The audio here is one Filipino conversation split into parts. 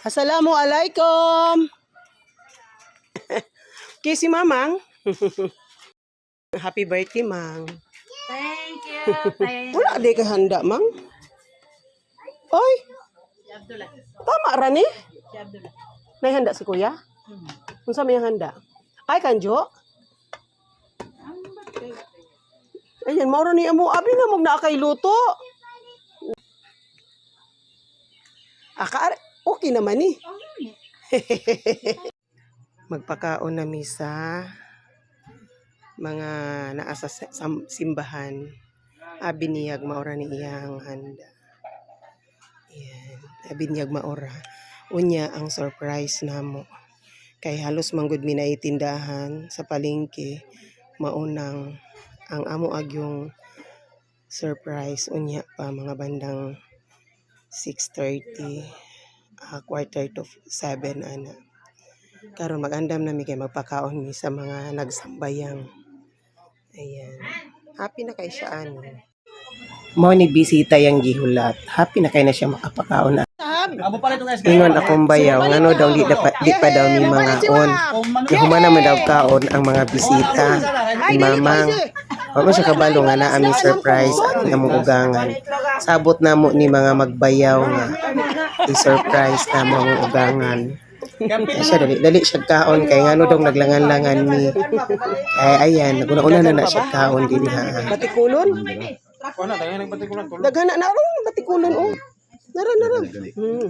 Assalamualaikum. Kisi Mamang. Happy birthday, Mang. Thank you. Thank Wala di ka handa, Mang. Oy, you. Abdullah. tama ra ni. Si Abdullah. May handa si Kuya? Unsa may handa? Ay kanjo. Ayan, mauro ni amo abi na mong nakay luto. Aka okay naman ni. Magpakaon na misa mga naa sa sam- simbahan. Abi niyag maura ni iyang handa. Ayan, abi niyag maura. Unya ang surprise namo. Kay halos manggod mi na itindahan sa palengke maunang ang amo agyong surprise unya pa mga bandang 6:30 ah, quarter to 7 ana. Karon magandam na mi kay magpakaon mi sa mga nagsambayang. Ayan. Happy na kay siya ani. Mao ni bisita yang gihulat. Happy na kay na siya makapakaon na. Ingon akong bayaw, ngano daw di, pa, di pa daw ni mga on. Kahuma naman daw kaon ang mga bisita. Ni mamang. Mo siya kabalo nga na aming surprise at namong ugangan. Sabot na mo ni mga magbayaw nga. I-surprise na mga ugangan. Kaya siya dali, dali siya kaon kay ngano daw naglangan-langan ni ay ayan naguna-una na na siya kaon din ha. Batikulon? Daghana na ron batikulon oh. Nara nara. Hmm.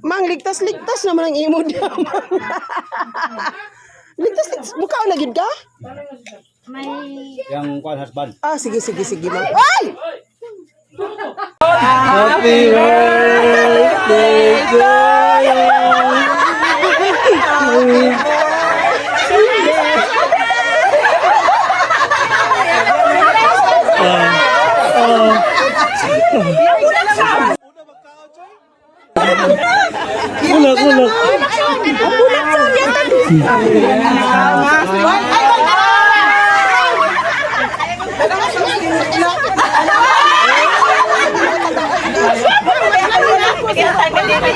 Mang ligtas ligtas naman ang imo daw. ligtas ligtas mukha na gid ka? May Yang kuan husband. Ah sige sige sige mang. Ay! Happy birthday to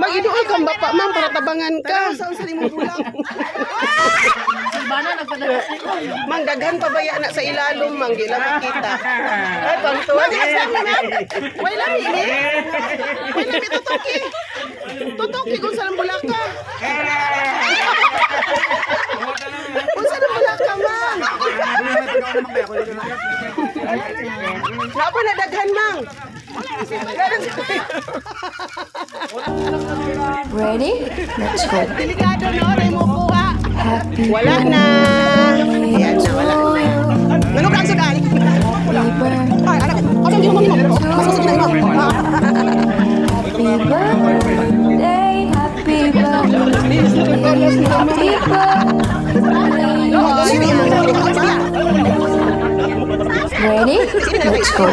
Mag-iduol kang Bapa, ma'am, para tabangan ka. Saan sa limong bulang? bana nagpadala. Mang, daghan pa baya na sa ilalom, mang, gila makita. Ay, pangtuwa. Wala, ini. Wala, may tutuki. Tutuki kung saan bulaka. Kung saan bulaka, ma'am. Wala na daghan, mang. Ready? Let's go. Delikado no, rin mo kuha. Happy Wala na. Ayan na, wala na. Manong kang sugal. birthday, Ay, anak. Asa hindi mo mo? Masasagin na mo. happy birthday, happy birthday, happy birthday. Ready? Let's go.